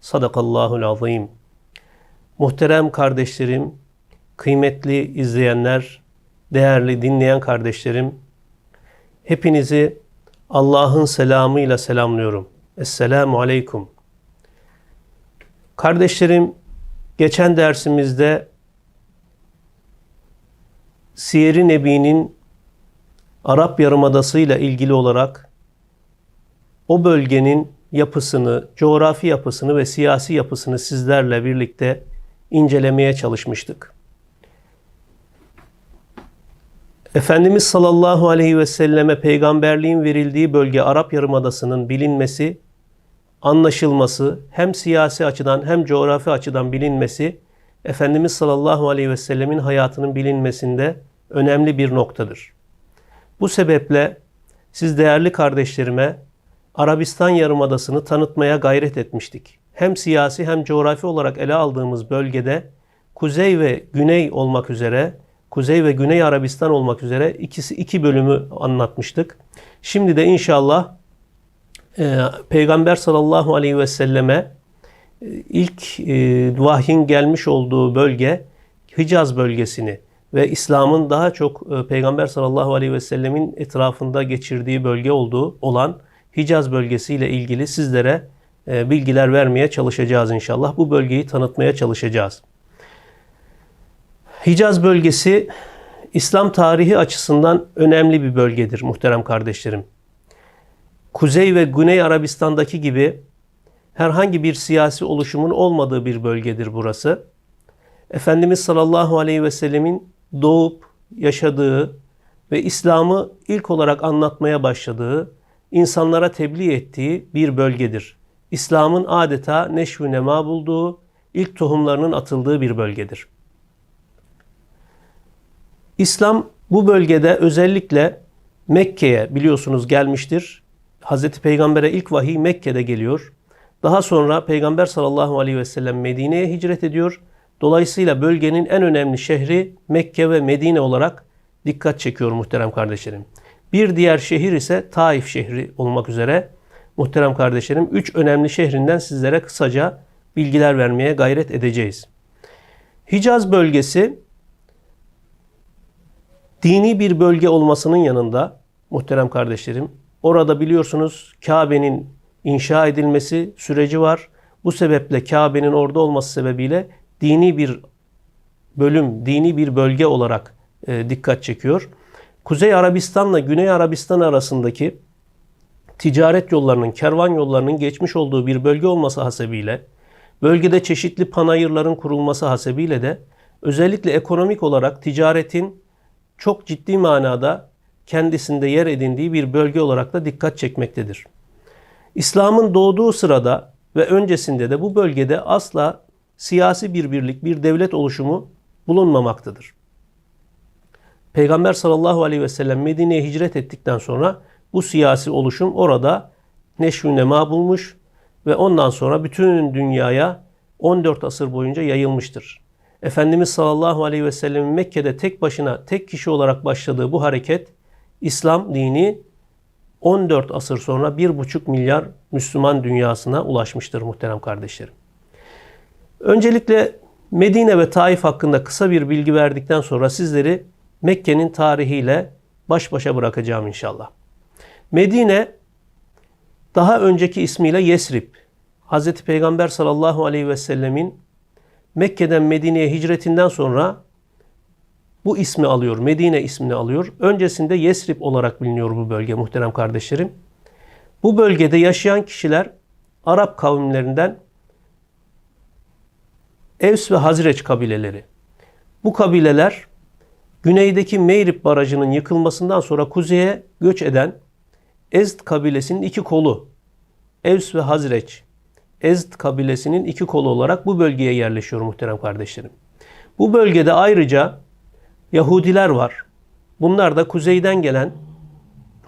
Sadakallahul azim. Muhterem kardeşlerim, kıymetli izleyenler, değerli dinleyen kardeşlerim, hepinizi Allah'ın selamıyla selamlıyorum. Esselamu aleyküm. Kardeşlerim, geçen dersimizde Siyer-i Nebi'nin Arap Yarımadası ile ilgili olarak o bölgenin yapısını, coğrafi yapısını ve siyasi yapısını sizlerle birlikte incelemeye çalışmıştık. Efendimiz sallallahu aleyhi ve selleme peygamberliğin verildiği bölge Arap Yarımadası'nın bilinmesi, anlaşılması, hem siyasi açıdan hem coğrafi açıdan bilinmesi, Efendimiz sallallahu aleyhi ve sellemin hayatının bilinmesinde önemli bir noktadır. Bu sebeple siz değerli kardeşlerime Arabistan Yarımadası'nı tanıtmaya gayret etmiştik. Hem siyasi hem coğrafi olarak ele aldığımız bölgede kuzey ve güney olmak üzere, kuzey ve güney Arabistan olmak üzere ikisi iki bölümü anlatmıştık. Şimdi de inşallah e, Peygamber sallallahu aleyhi ve selleme e, ilk e, vahyin gelmiş olduğu bölge Hicaz bölgesini ve İslam'ın daha çok e, Peygamber sallallahu aleyhi ve sellemin etrafında geçirdiği bölge olduğu olan Hicaz bölgesiyle ilgili sizlere e, bilgiler vermeye çalışacağız inşallah. Bu bölgeyi tanıtmaya çalışacağız. Hicaz bölgesi İslam tarihi açısından önemli bir bölgedir muhterem kardeşlerim. Kuzey ve Güney Arabistan'daki gibi herhangi bir siyasi oluşumun olmadığı bir bölgedir burası. Efendimiz sallallahu aleyhi ve sellemin doğup yaşadığı ve İslam'ı ilk olarak anlatmaya başladığı insanlara tebliğ ettiği bir bölgedir. İslam'ın adeta neşv nema bulduğu, ilk tohumlarının atıldığı bir bölgedir. İslam bu bölgede özellikle Mekke'ye biliyorsunuz gelmiştir. Hz. Peygamber'e ilk vahiy Mekke'de geliyor. Daha sonra Peygamber sallallahu aleyhi ve sellem Medine'ye hicret ediyor. Dolayısıyla bölgenin en önemli şehri Mekke ve Medine olarak dikkat çekiyor muhterem kardeşlerim. Bir diğer şehir ise Taif şehri olmak üzere muhterem kardeşlerim üç önemli şehrinden sizlere kısaca bilgiler vermeye gayret edeceğiz. Hicaz bölgesi dini bir bölge olmasının yanında muhterem kardeşlerim orada biliyorsunuz Kabe'nin inşa edilmesi süreci var. Bu sebeple Kabe'nin orada olması sebebiyle dini bir bölüm, dini bir bölge olarak e, dikkat çekiyor. Kuzey Arabistan'la Güney Arabistan arasındaki ticaret yollarının, kervan yollarının geçmiş olduğu bir bölge olması hasebiyle, bölgede çeşitli panayırların kurulması hasebiyle de özellikle ekonomik olarak ticaretin çok ciddi manada kendisinde yer edindiği bir bölge olarak da dikkat çekmektedir. İslam'ın doğduğu sırada ve öncesinde de bu bölgede asla siyasi bir birlik, bir devlet oluşumu bulunmamaktadır. Peygamber sallallahu aleyhi ve sellem Medine'ye hicret ettikten sonra bu siyasi oluşum orada neşvü nema bulmuş ve ondan sonra bütün dünyaya 14 asır boyunca yayılmıştır. Efendimiz sallallahu aleyhi ve sellemin Mekke'de tek başına tek kişi olarak başladığı bu hareket İslam dini 14 asır sonra 1,5 milyar Müslüman dünyasına ulaşmıştır muhterem kardeşlerim. Öncelikle Medine ve Taif hakkında kısa bir bilgi verdikten sonra sizleri Mekke'nin tarihiyle baş başa bırakacağım inşallah. Medine daha önceki ismiyle Yesrib. Hz. Peygamber sallallahu aleyhi ve sellemin Mekke'den Medine'ye hicretinden sonra bu ismi alıyor. Medine ismini alıyor. Öncesinde Yesrib olarak biliniyor bu bölge muhterem kardeşlerim. Bu bölgede yaşayan kişiler Arap kavimlerinden Evs ve Hazreç kabileleri. Bu kabileler güneydeki Meyrip Barajı'nın yıkılmasından sonra kuzeye göç eden Ezd kabilesinin iki kolu Evs ve Hazreç Ezd kabilesinin iki kolu olarak bu bölgeye yerleşiyor muhterem kardeşlerim. Bu bölgede ayrıca Yahudiler var. Bunlar da kuzeyden gelen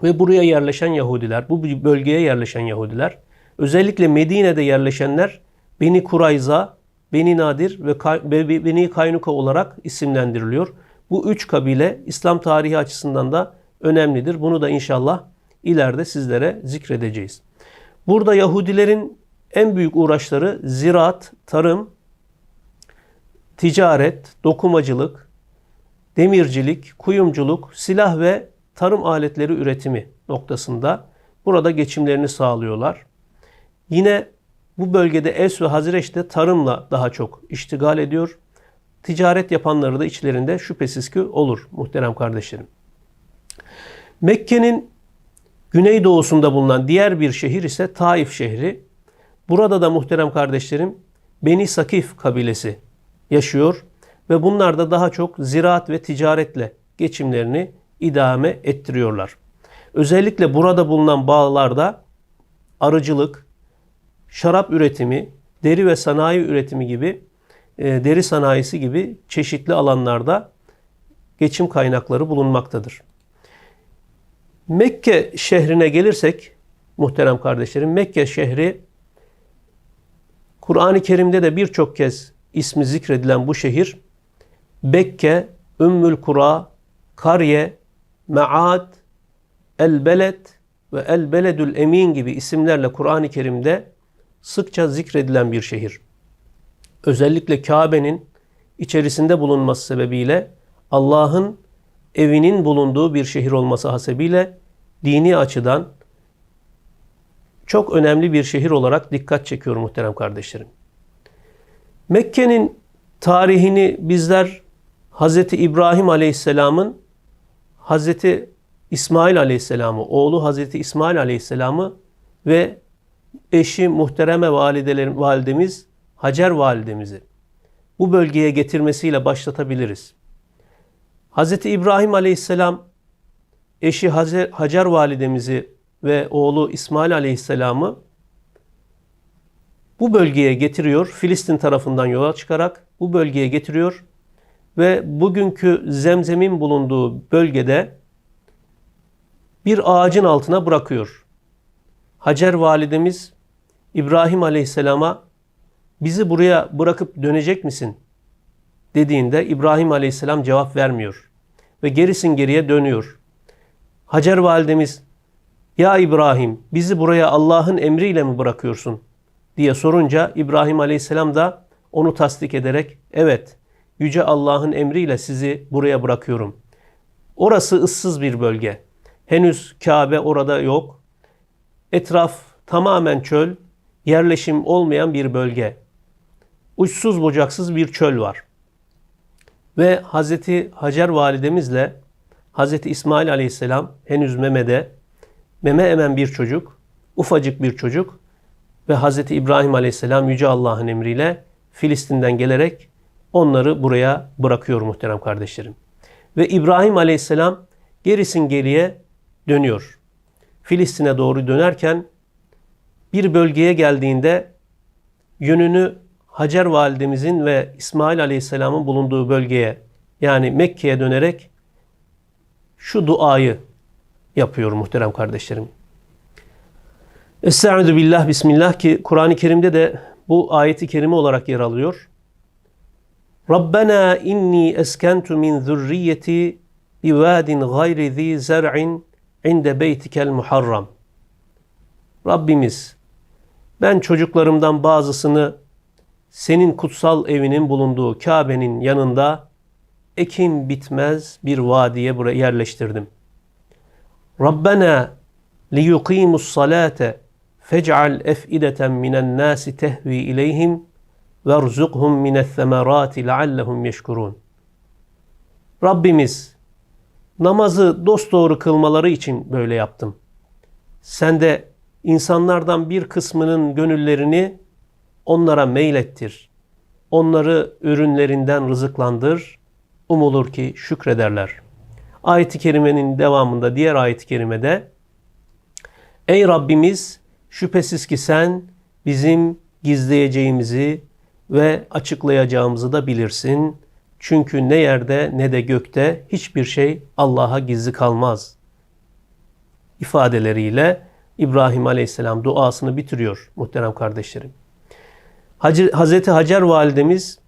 ve buraya yerleşen Yahudiler, bu bölgeye yerleşen Yahudiler, özellikle Medine'de yerleşenler Beni Kurayza, Beni Nadir ve Beni Kaynuka olarak isimlendiriliyor. Bu üç kabile İslam tarihi açısından da önemlidir. Bunu da inşallah ileride sizlere zikredeceğiz. Burada Yahudilerin en büyük uğraşları ziraat, tarım, ticaret, dokumacılık, demircilik, kuyumculuk, silah ve tarım aletleri üretimi noktasında burada geçimlerini sağlıyorlar. Yine bu bölgede Es ve Hazreç de tarımla daha çok iştigal ediyor. Ticaret yapanları da içlerinde şüphesiz ki olur muhterem kardeşlerim. Mekke'nin güneydoğusunda bulunan diğer bir şehir ise Taif şehri. Burada da muhterem kardeşlerim Beni Sakif kabilesi yaşıyor ve bunlar da daha çok ziraat ve ticaretle geçimlerini idame ettiriyorlar. Özellikle burada bulunan bağlarda arıcılık, şarap üretimi, deri ve sanayi üretimi gibi, e, deri sanayisi gibi çeşitli alanlarda geçim kaynakları bulunmaktadır. Mekke şehrine gelirsek muhterem kardeşlerim, Mekke şehri Kur'an-ı Kerim'de de birçok kez ismi zikredilen bu şehir Bekke, Ümmül Kura, Karye, Me'ad, El Beled ve El Beledül Emin gibi isimlerle Kur'an-ı Kerim'de sıkça zikredilen bir şehir. Özellikle Kabe'nin içerisinde bulunması sebebiyle Allah'ın evinin bulunduğu bir şehir olması hasebiyle dini açıdan çok önemli bir şehir olarak dikkat çekiyor muhterem kardeşlerim. Mekke'nin tarihini bizler Hz. İbrahim Aleyhisselam'ın Hz. İsmail Aleyhisselam'ı, oğlu Hz. İsmail Aleyhisselam'ı ve eşi muhtereme validelerim, validemiz Hacer validemizi bu bölgeye getirmesiyle başlatabiliriz. Hz. İbrahim Aleyhisselam eşi Hacer, Hacer validemizi ve oğlu İsmail Aleyhisselam'ı bu bölgeye getiriyor. Filistin tarafından yola çıkarak bu bölgeye getiriyor ve bugünkü zemzemin bulunduğu bölgede bir ağacın altına bırakıyor. Hacer validemiz İbrahim Aleyhisselam'a bizi buraya bırakıp dönecek misin? dediğinde İbrahim Aleyhisselam cevap vermiyor ve gerisin geriye dönüyor. Hacer validemiz ya İbrahim bizi buraya Allah'ın emriyle mi bırakıyorsun? diye sorunca İbrahim Aleyhisselam da onu tasdik ederek evet Yüce Allah'ın emriyle sizi buraya bırakıyorum. Orası ıssız bir bölge. Henüz Kabe orada yok. Etraf tamamen çöl, yerleşim olmayan bir bölge. Uçsuz bucaksız bir çöl var. Ve Hazreti Hacer validemizle Hazreti İsmail aleyhisselam henüz memede, meme emen bir çocuk, ufacık bir çocuk ve Hazreti İbrahim aleyhisselam Yüce Allah'ın emriyle Filistin'den gelerek onları buraya bırakıyor muhterem kardeşlerim. Ve İbrahim aleyhisselam gerisin geriye dönüyor. Filistin'e doğru dönerken bir bölgeye geldiğinde yönünü Hacer validemizin ve İsmail aleyhisselamın bulunduğu bölgeye yani Mekke'ye dönerek şu duayı yapıyor muhterem kardeşlerim. Estaizu billah bismillah ki Kur'an-ı Kerim'de de bu ayeti kerime olarak yer alıyor. Rabbena inni eskentu min zürriyeti bivadin gayri zi zer'in inde beytikel muharram. Rabbimiz ben çocuklarımdan bazısını senin kutsal evinin bulunduğu Kabe'nin yanında ekim bitmez bir vadiye buraya yerleştirdim. Rabbena liyuqimus salate fec'al ef'ideten minen nasi tehvi ileyhim verzukhum mine's semerati leallehum yeşkurun. Rabbimiz namazı dosdoğru kılmaları için böyle yaptım. Sen de insanlardan bir kısmının gönüllerini onlara meylettir. Onları ürünlerinden rızıklandır. Umulur ki şükrederler. Ayet-i kerimenin devamında diğer ayet-i kerimede Ey Rabbimiz şüphesiz ki sen bizim gizleyeceğimizi ve açıklayacağımızı da bilirsin. Çünkü ne yerde ne de gökte hiçbir şey Allah'a gizli kalmaz. ifadeleriyle İbrahim Aleyhisselam duasını bitiriyor muhterem kardeşlerim. Hazreti Hacer validemiz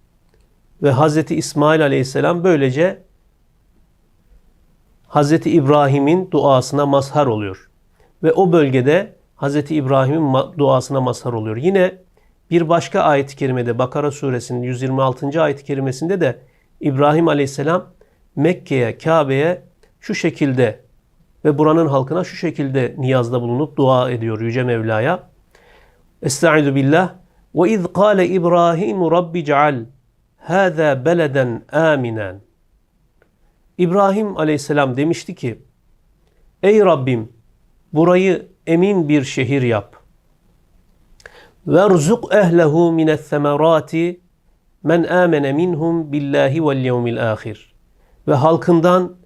ve Hazreti İsmail Aleyhisselam böylece Hazreti İbrahim'in duasına mazhar oluyor. Ve o bölgede Hazreti İbrahim'in duasına mazhar oluyor. Yine bir başka ayet-i kerimede Bakara suresinin 126. ayet-i kerimesinde de İbrahim Aleyhisselam Mekke'ye, Kabe'ye şu şekilde ve buranın halkına şu şekilde niyazda bulunup dua ediyor Yüce Mevla'ya. Estaizu billah. İz kâle İbrahim Rabbi ceal hâzâ beleden âminen. İbrahim aleyhisselam demişti ki, Ey Rabbim burayı emin bir şehir yap. Ehlehu mine's semerati men amene minhum billahi vel yevmil ahir. Ve halkından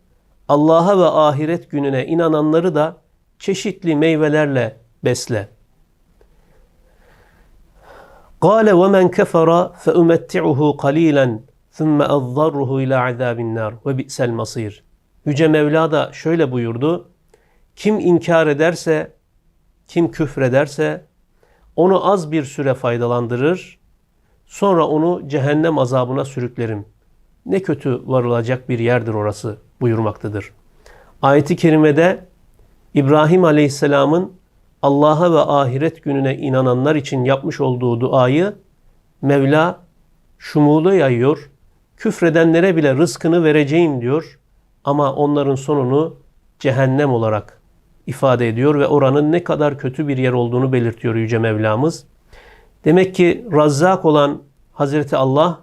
Allah'a ve ahiret gününe inananları da çeşitli meyvelerle besle. قال ومن كفر فأمتعه قليلا ثُمَّ اَضَّرُّهُ اِلَى عَذَابِ النَّارِ وَبِئْسَ الْمَصِيرِ Yüce Mevla da şöyle buyurdu. Kim inkar ederse, kim küfrederse onu az bir süre faydalandırır, sonra onu cehennem azabına sürüklerim. Ne kötü varılacak bir yerdir orası buyurmaktadır. Ayeti kerimede İbrahim Aleyhisselam'ın Allah'a ve ahiret gününe inananlar için yapmış olduğu duayı Mevla şumulu yayıyor küfredenlere bile rızkını vereceğim diyor. Ama onların sonunu cehennem olarak ifade ediyor ve oranın ne kadar kötü bir yer olduğunu belirtiyor Yüce Mevlamız. Demek ki Razzak olan Hazreti Allah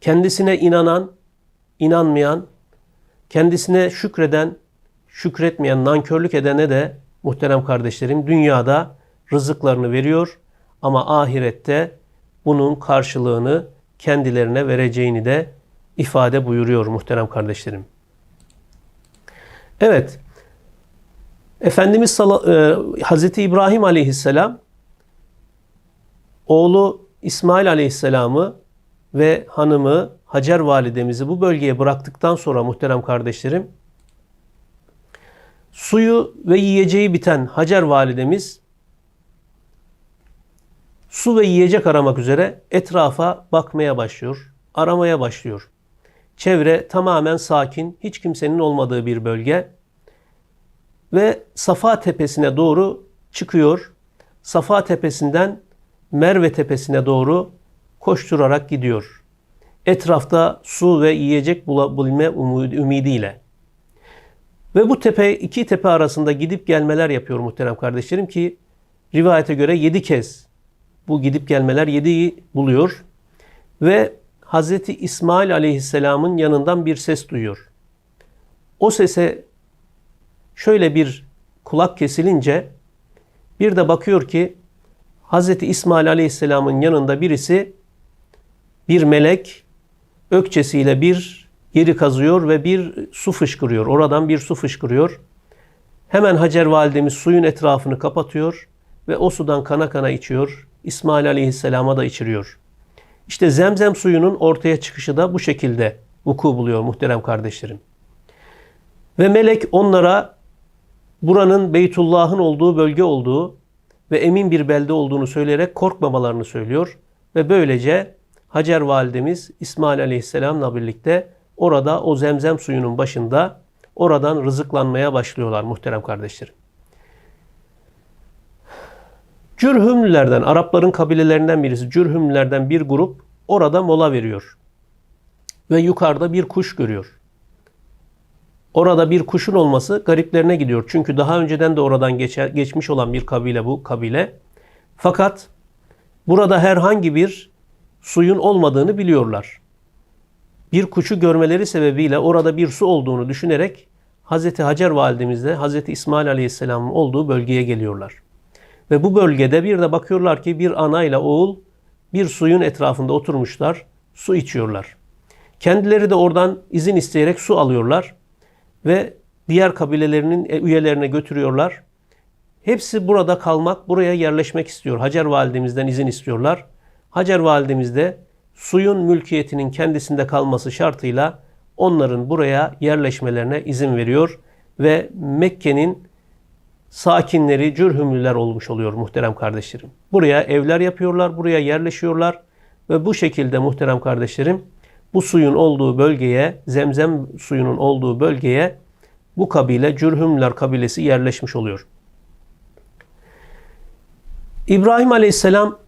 kendisine inanan, inanmayan, kendisine şükreden, şükretmeyen, nankörlük edene de muhterem kardeşlerim dünyada rızıklarını veriyor ama ahirette bunun karşılığını kendilerine vereceğini de ifade buyuruyor muhterem kardeşlerim. Evet. Efendimiz e, Hazreti İbrahim Aleyhisselam oğlu İsmail Aleyhisselam'ı ve hanımı Hacer validemizi bu bölgeye bıraktıktan sonra muhterem kardeşlerim suyu ve yiyeceği biten Hacer validemiz su ve yiyecek aramak üzere etrafa bakmaya başlıyor, aramaya başlıyor. Çevre tamamen sakin, hiç kimsenin olmadığı bir bölge ve Safa Tepesi'ne doğru çıkıyor. Safa Tepesi'nden Merve Tepesi'ne doğru koşturarak gidiyor. Etrafta su ve yiyecek bulabilme ümidiyle. Ve bu tepe iki tepe arasında gidip gelmeler yapıyor muhterem kardeşlerim ki rivayete göre yedi kez bu gidip gelmeler yediği buluyor. Ve Hazreti İsmail aleyhisselamın yanından bir ses duyuyor. O sese şöyle bir kulak kesilince bir de bakıyor ki Hazreti İsmail aleyhisselamın yanında birisi bir melek ökçesiyle bir yeri kazıyor ve bir su fışkırıyor. Oradan bir su fışkırıyor. Hemen Hacer validemiz suyun etrafını kapatıyor ve o sudan kana kana içiyor. İsmail Aleyhisselam'a da içiriyor. İşte zemzem suyunun ortaya çıkışı da bu şekilde vuku buluyor muhterem kardeşlerim. Ve melek onlara buranın Beytullah'ın olduğu bölge olduğu ve emin bir belde olduğunu söyleyerek korkmamalarını söylüyor. Ve böylece Hacer validemiz İsmail Aleyhisselam'la birlikte orada o zemzem suyunun başında oradan rızıklanmaya başlıyorlar muhterem kardeşlerim. Cürhümlülerden, Arapların kabilelerinden birisi Cürhümlülerden bir grup orada mola veriyor. Ve yukarıda bir kuş görüyor. Orada bir kuşun olması gariplerine gidiyor. Çünkü daha önceden de oradan geçer, geçmiş olan bir kabile bu kabile. Fakat burada herhangi bir suyun olmadığını biliyorlar. Bir kuşu görmeleri sebebiyle orada bir su olduğunu düşünerek Hazreti Hacer validemizle Hazreti İsmail Aleyhisselam'ın olduğu bölgeye geliyorlar. Ve bu bölgede bir de bakıyorlar ki bir ana ile oğul bir suyun etrafında oturmuşlar, su içiyorlar. Kendileri de oradan izin isteyerek su alıyorlar ve diğer kabilelerinin üyelerine götürüyorlar. Hepsi burada kalmak, buraya yerleşmek istiyor. Hacer validemizden izin istiyorlar. Hacer validemiz de suyun mülkiyetinin kendisinde kalması şartıyla onların buraya yerleşmelerine izin veriyor ve Mekke'nin sakinleri cürhümlüler olmuş oluyor muhterem kardeşlerim. Buraya evler yapıyorlar, buraya yerleşiyorlar ve bu şekilde muhterem kardeşlerim bu suyun olduğu bölgeye, zemzem suyunun olduğu bölgeye bu kabile Cürhümler kabilesi yerleşmiş oluyor. İbrahim Aleyhisselam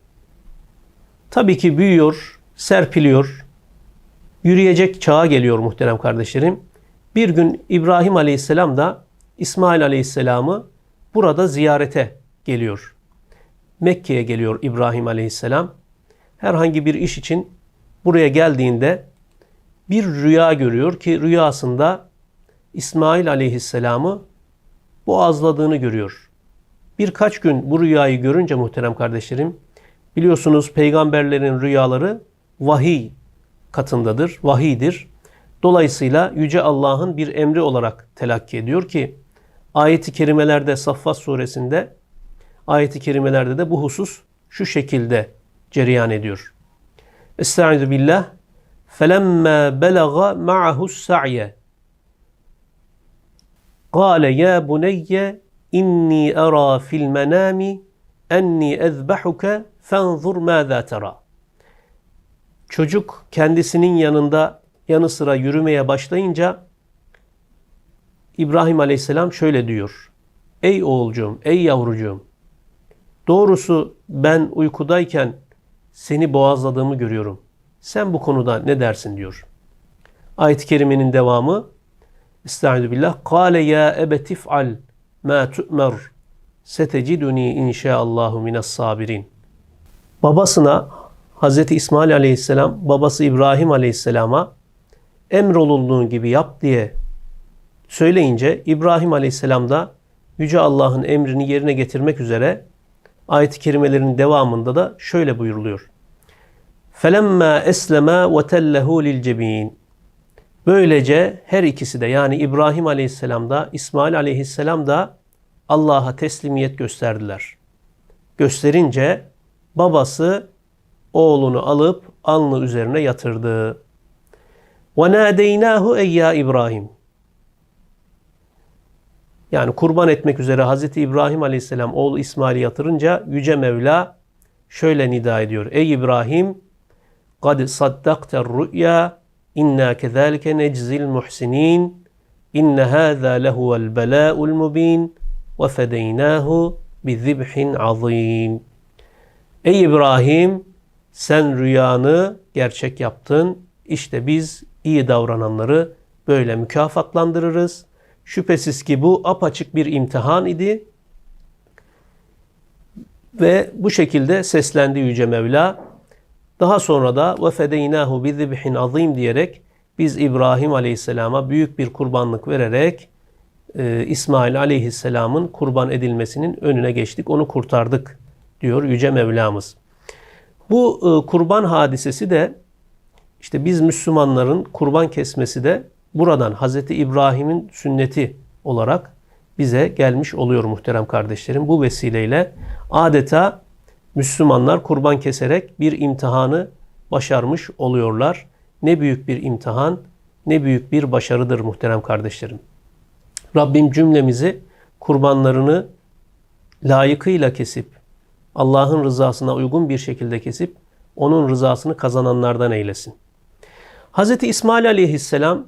tabii ki büyüyor, serpiliyor, yürüyecek çağa geliyor muhterem kardeşlerim. Bir gün İbrahim Aleyhisselam da İsmail Aleyhisselam'ı burada ziyarete geliyor. Mekke'ye geliyor İbrahim Aleyhisselam. Herhangi bir iş için buraya geldiğinde bir rüya görüyor ki rüyasında İsmail Aleyhisselam'ı boğazladığını görüyor. Birkaç gün bu rüyayı görünce muhterem kardeşlerim, biliyorsunuz peygamberlerin rüyaları vahiy katındadır, vahiydir. Dolayısıyla Yüce Allah'ın bir emri olarak telakki ediyor ki ayeti kerimelerde Saffat suresinde ayeti kerimelerde de bu husus şu şekilde cereyan ediyor. Estaizu billah فَلَمَّا بَلَغَ مَعَهُ السَّعْيَ قَالَ يَا بُنَيَّ إِنِّي أَرَى فِي الْمَنَامِ اَنِّي اَذْبَحُكَ فَانْظُرْ مَاذَا تَرَى Çocuk kendisinin yanında yanı sıra yürümeye başlayınca İbrahim Aleyhisselam şöyle diyor. Ey oğulcuğum, ey yavrucuğum. Doğrusu ben uykudayken seni boğazladığımı görüyorum. Sen bu konuda ne dersin diyor. Ayet-i kerimenin devamı Estaizu billah. Kale ya ebetif'al ma tu'mer seteciduni inşaallahu minas sabirin. Babasına Hz. İsmail aleyhisselam babası İbrahim aleyhisselama emrolunduğun gibi yap diye söyleyince İbrahim aleyhisselam da Yüce Allah'ın emrini yerine getirmek üzere ayet-i kerimelerin devamında da şöyle buyuruluyor. Felemma eslema ve tellehu lil cebin. Böylece her ikisi de yani İbrahim aleyhisselam da İsmail aleyhisselam da Allah'a teslimiyet gösterdiler. Gösterince babası oğlunu alıp alnı üzerine yatırdı. وَنَادَيْنَاهُ اَيَّا İbrahim yani kurban etmek üzere Hazreti İbrahim Aleyhisselam oğlu İsmail'i yatırınca Yüce Mevla şöyle nida ediyor. Ey İbrahim قَدْ صَدَّقْتَ الرُّؤْيَا اِنَّا كَذَٰلِكَ نَجْزِي الْمُحْسِنِينَ اِنَّ هَذَا لَهُوَ الْبَلَاءُ الْمُب۪ينَ وَفَدَيْنَاهُ بِذِبْحٍ عَظ۪يمٍ Ey İbrahim sen rüyanı gerçek yaptın. İşte biz iyi davrananları böyle mükafatlandırırız. Şüphesiz ki bu apaçık bir imtihan idi. Ve bu şekilde seslendi Yüce Mevla. Daha sonra da ve fedeynahu bizibhin azim diyerek biz İbrahim Aleyhisselam'a büyük bir kurbanlık vererek e, İsmail Aleyhisselam'ın kurban edilmesinin önüne geçtik. Onu kurtardık diyor Yüce Mevlamız. Bu e, kurban hadisesi de işte biz Müslümanların kurban kesmesi de buradan Hazreti İbrahim'in sünneti olarak bize gelmiş oluyor muhterem kardeşlerim. Bu vesileyle adeta Müslümanlar kurban keserek bir imtihanı başarmış oluyorlar. Ne büyük bir imtihan, ne büyük bir başarıdır muhterem kardeşlerim. Rabbim cümlemizi kurbanlarını layıkıyla kesip, Allah'ın rızasına uygun bir şekilde kesip, onun rızasını kazananlardan eylesin. Hz. İsmail aleyhisselam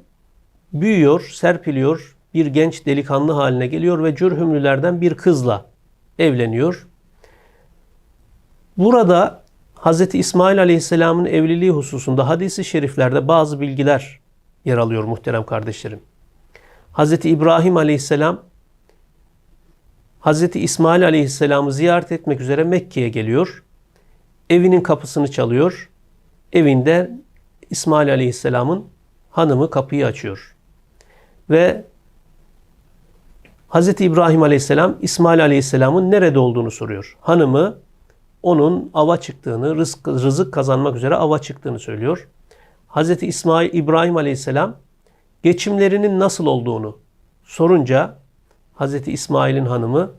büyüyor, serpiliyor, bir genç delikanlı haline geliyor ve Cürhümlülerden bir kızla evleniyor. Burada Hz. İsmail Aleyhisselam'ın evliliği hususunda hadisi şeriflerde bazı bilgiler yer alıyor muhterem kardeşlerim. Hz. İbrahim Aleyhisselam Hz. İsmail Aleyhisselam'ı ziyaret etmek üzere Mekke'ye geliyor. Evinin kapısını çalıyor. Evinde İsmail Aleyhisselam'ın hanımı kapıyı açıyor. Ve Hz. İbrahim Aleyhisselam İsmail Aleyhisselam'ın nerede olduğunu soruyor. Hanımı onun ava çıktığını, rızık, rızık kazanmak üzere ava çıktığını söylüyor. Hz. İsmail İbrahim Aleyhisselam geçimlerinin nasıl olduğunu sorunca Hz. İsmail'in hanımı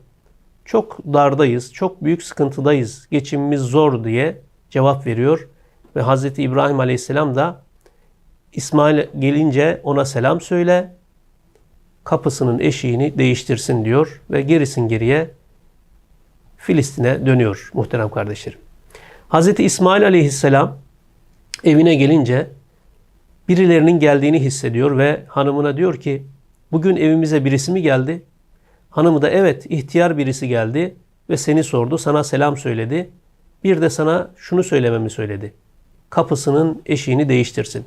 çok dardayız, çok büyük sıkıntıdayız, geçimimiz zor diye cevap veriyor. Ve Hazreti İbrahim Aleyhisselam da İsmail gelince ona selam söyle, kapısının eşiğini değiştirsin diyor ve gerisin geriye Filistin'e dönüyor muhterem kardeşlerim. Hazreti İsmail Aleyhisselam evine gelince birilerinin geldiğini hissediyor ve hanımına diyor ki bugün evimize birisi mi geldi? Hanımı da evet ihtiyar birisi geldi ve seni sordu sana selam söyledi. Bir de sana şunu söylememi söyledi. Kapısının eşiğini değiştirsin.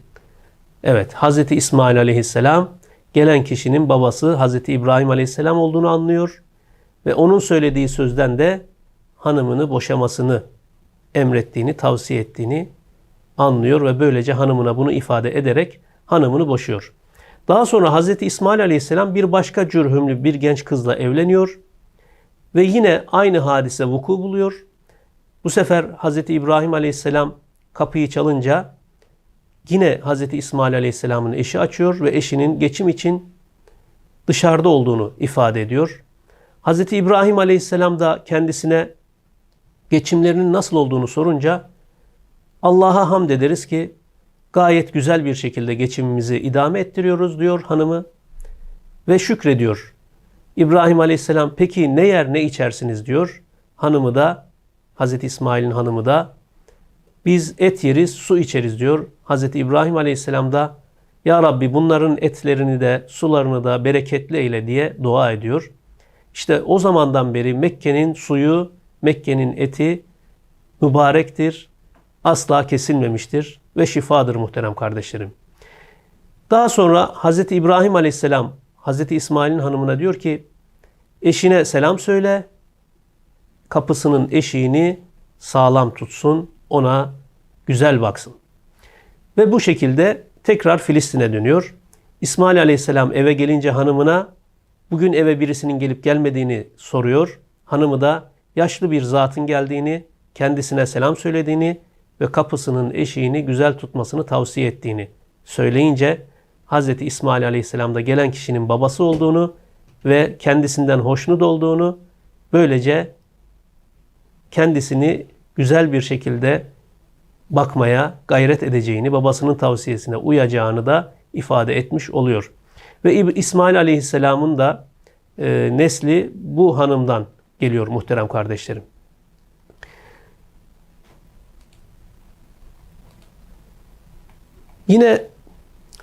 Evet Hazreti İsmail Aleyhisselam gelen kişinin babası Hazreti İbrahim Aleyhisselam olduğunu anlıyor ve onun söylediği sözden de hanımını boşamasını emrettiğini, tavsiye ettiğini anlıyor ve böylece hanımına bunu ifade ederek hanımını boşuyor. Daha sonra Hz. İsmail Aleyhisselam bir başka cürhümlü bir genç kızla evleniyor ve yine aynı hadise vuku buluyor. Bu sefer Hz. İbrahim Aleyhisselam kapıyı çalınca yine Hz. İsmail Aleyhisselam'ın eşi açıyor ve eşinin geçim için dışarıda olduğunu ifade ediyor. Hz. İbrahim Aleyhisselam da kendisine geçimlerinin nasıl olduğunu sorunca Allah'a hamd ederiz ki gayet güzel bir şekilde geçimimizi idame ettiriyoruz diyor hanımı ve şükrediyor. İbrahim Aleyhisselam peki ne yer ne içersiniz diyor. Hanımı da Hazreti İsmail'in hanımı da biz et yeriz su içeriz diyor. Hazreti İbrahim Aleyhisselam da ya Rabbi bunların etlerini de sularını da bereketli eyle diye dua ediyor. İşte o zamandan beri Mekke'nin suyu, Mekke'nin eti mübarektir, asla kesilmemiştir ve şifadır muhterem kardeşlerim. Daha sonra Hz. İbrahim Aleyhisselam Hz. İsmail'in hanımına diyor ki eşine selam söyle kapısının eşiğini sağlam tutsun ona güzel baksın. Ve bu şekilde tekrar Filistin'e dönüyor. İsmail Aleyhisselam eve gelince hanımına bugün eve birisinin gelip gelmediğini soruyor. Hanımı da yaşlı bir zatın geldiğini, kendisine selam söylediğini ve kapısının eşiğini güzel tutmasını tavsiye ettiğini söyleyince Hz. İsmail Aleyhisselam'da gelen kişinin babası olduğunu ve kendisinden hoşnut olduğunu böylece kendisini güzel bir şekilde bakmaya gayret edeceğini, babasının tavsiyesine uyacağını da ifade etmiş oluyor. Ve İsmail Aleyhisselam'ın da e, nesli bu hanımdan geliyor muhterem kardeşlerim. Yine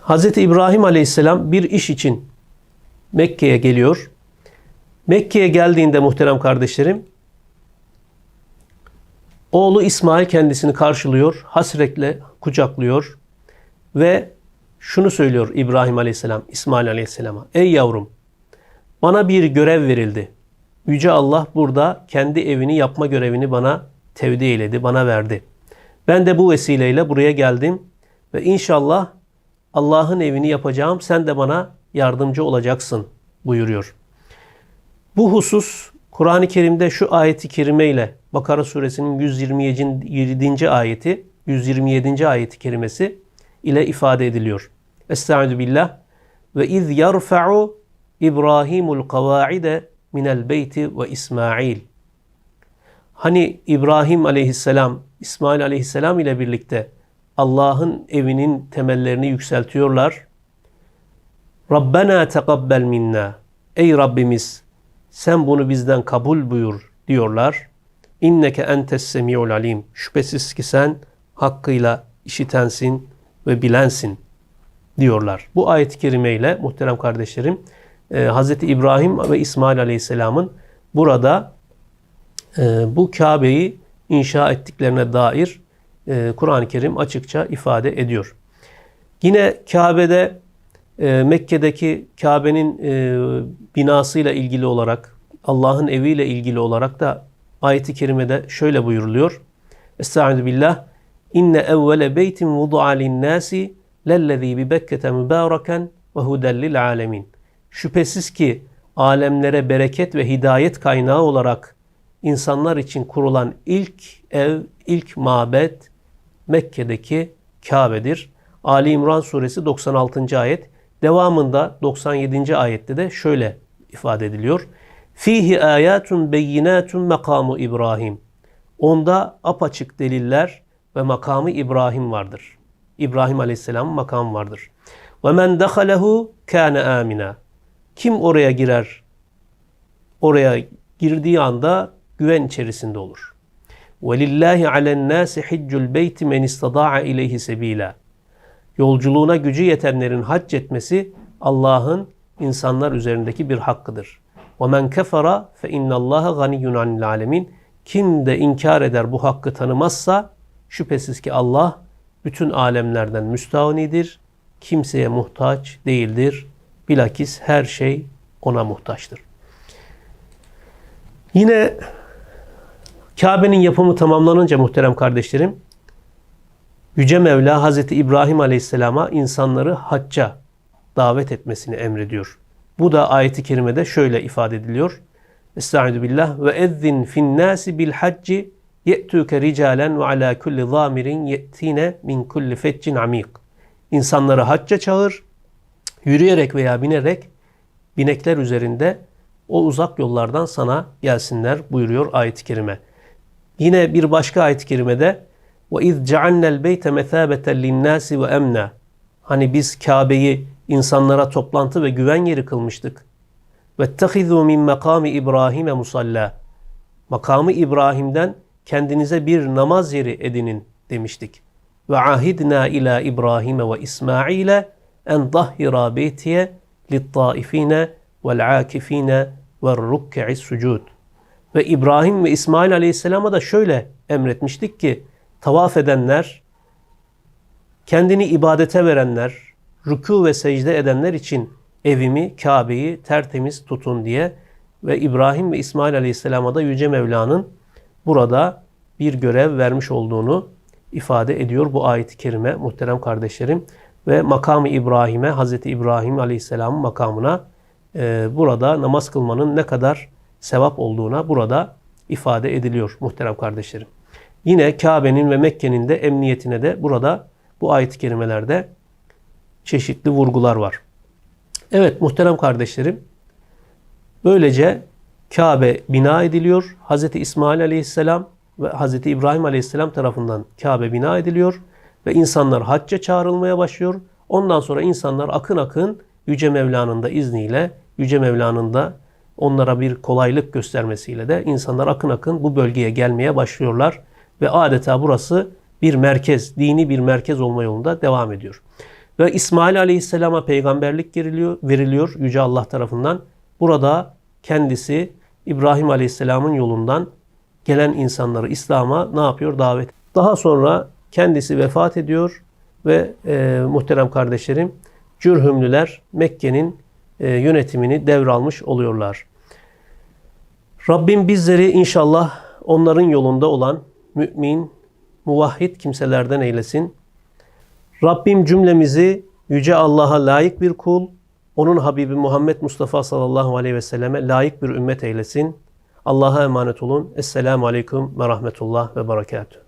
Hz. İbrahim Aleyhisselam bir iş için Mekke'ye geliyor. Mekke'ye geldiğinde muhterem kardeşlerim oğlu İsmail kendisini karşılıyor, hasretle kucaklıyor ve şunu söylüyor İbrahim Aleyhisselam İsmail Aleyhisselam'a. Ey yavrum bana bir görev verildi. Yüce Allah burada kendi evini yapma görevini bana tevdi eyledi, bana verdi. Ben de bu vesileyle buraya geldim ve inşallah Allah'ın evini yapacağım. Sen de bana yardımcı olacaksın buyuruyor. Bu husus Kur'an-ı Kerim'de şu ayeti kerime ile Bakara suresinin 127. ayeti 127. ayeti kerimesi ile ifade ediliyor. Estaizu billah ve iz yarfa'u İbrahimul kavaide minel beyti ve İsmail. Hani İbrahim aleyhisselam, İsmail aleyhisselam ile birlikte Allah'ın evinin temellerini yükseltiyorlar. Rabbena tekabbel minna. Ey Rabbimiz sen bunu bizden kabul buyur diyorlar. İnneke entes semiul alim. Şüphesiz ki sen hakkıyla işitensin ve bilensin diyorlar. Bu ayet-i kerime ile muhterem kardeşlerim e, Hz. İbrahim ve İsmail Aleyhisselam'ın burada e, bu Kabe'yi inşa ettiklerine dair e, Kur'an-ı Kerim açıkça ifade ediyor. Yine Kabe'de e, Mekke'deki Kabe'nin e, binasıyla ilgili olarak Allah'ın eviyle ilgili olarak da ayeti kerimede şöyle buyuruluyor. Estaizu billah. İnne evvele beytin vudu'a linnâsi lellezî bi Bekke'te mübâreken ve huden lil alemin. Şüphesiz ki alemlere bereket ve hidayet kaynağı olarak insanlar için kurulan ilk ev, ilk mabet Mekke'deki Kabe'dir. Ali İmran suresi 96. ayet. Devamında 97. ayette de şöyle ifade ediliyor. Fihi ayatun beyinatun makamu İbrahim. Onda apaçık deliller ve makamı İbrahim vardır. İbrahim Aleyhisselam'ın makamı vardır. Ve men dehalehu kâne amina. Kim oraya girer? Oraya girdiği anda güven içerisinde olur. وَلِلَّهِ عَلَى النَّاسِ حِجُّ الْبَيْتِ مَنْ اِسْتَضَاعَ اِلَيْهِ سَب۪يلًا Yolculuğuna gücü yetenlerin hac etmesi Allah'ın insanlar üzerindeki bir hakkıdır. وَمَنْ كَفَرَ فَاِنَّ اللّٰهَ غَنِيٌّ عَنِ الْعَالَمِينَ Kim de inkar eder bu hakkı tanımazsa şüphesiz ki Allah bütün alemlerden müstahanidir. Kimseye muhtaç değildir. Bilakis her şey ona muhtaçtır. Yine Kabe'nin yapımı tamamlanınca muhterem kardeşlerim, Yüce Mevla Hazreti İbrahim Aleyhisselam'a insanları hacca davet etmesini emrediyor. Bu da ayeti kerimede şöyle ifade ediliyor. Estaizu billah ve ezzin fin nasi bil hacci ye'tuke ricalen ve ala kulli zamirin ye'tine min kulli feccin amik. İnsanları hacca çağır, yürüyerek veya binerek binekler üzerinde o uzak yollardan sana gelsinler buyuruyor ayet-i kerime. Yine bir başka ayet-i kerimede ve iz cealnel beyte mesabeten linnasi ve emna. Hani biz Kabe'yi insanlara toplantı ve güven yeri kılmıştık. ve Vettehizu min makami İbrahim'e musalla. Makamı İbrahim'den kendinize bir namaz yeri edinin demiştik. Ve ahidna ila İbrahim'e ve İsmail'e en zahira beytiye littaifine vel akifine ve rukke'is sucud.'' Ve İbrahim ve İsmail Aleyhisselam'a da şöyle emretmiştik ki tavaf edenler, kendini ibadete verenler, rükû ve secde edenler için evimi, Kabe'yi tertemiz tutun diye ve İbrahim ve İsmail Aleyhisselam'a da Yüce Mevla'nın burada bir görev vermiş olduğunu ifade ediyor bu ayet-i kerime muhterem kardeşlerim. Ve makamı İbrahim'e, Hazreti İbrahim Aleyhisselam'ın makamına e, burada namaz kılmanın ne kadar sevap olduğuna burada ifade ediliyor muhterem kardeşlerim. Yine Kabe'nin ve Mekke'nin de emniyetine de burada bu ayet-i kerimelerde çeşitli vurgular var. Evet muhterem kardeşlerim, böylece Kabe bina ediliyor. Hz. İsmail aleyhisselam ve Hz. İbrahim aleyhisselam tarafından Kabe bina ediliyor ve insanlar hacca çağrılmaya başlıyor. Ondan sonra insanlar akın akın Yüce Mevla'nın da izniyle, Yüce Mevla'nın da onlara bir kolaylık göstermesiyle de insanlar akın akın bu bölgeye gelmeye başlıyorlar. Ve adeta burası bir merkez, dini bir merkez olma yolunda devam ediyor. Ve İsmail Aleyhisselam'a peygamberlik veriliyor, veriliyor Yüce Allah tarafından. Burada kendisi İbrahim Aleyhisselam'ın yolundan gelen insanları İslam'a ne yapıyor? Davet. Daha sonra kendisi vefat ediyor ve e, muhterem kardeşlerim Cürhümlüler Mekke'nin e, yönetimini devralmış oluyorlar. Rabbim bizleri inşallah onların yolunda olan mümin, muvahhid kimselerden eylesin. Rabbim cümlemizi Yüce Allah'a layık bir kul, onun Habibi Muhammed Mustafa sallallahu aleyhi ve selleme layık bir ümmet eylesin. Allah'a emanet olun. Esselamu aleyküm ve rahmetullah ve berekatuhu.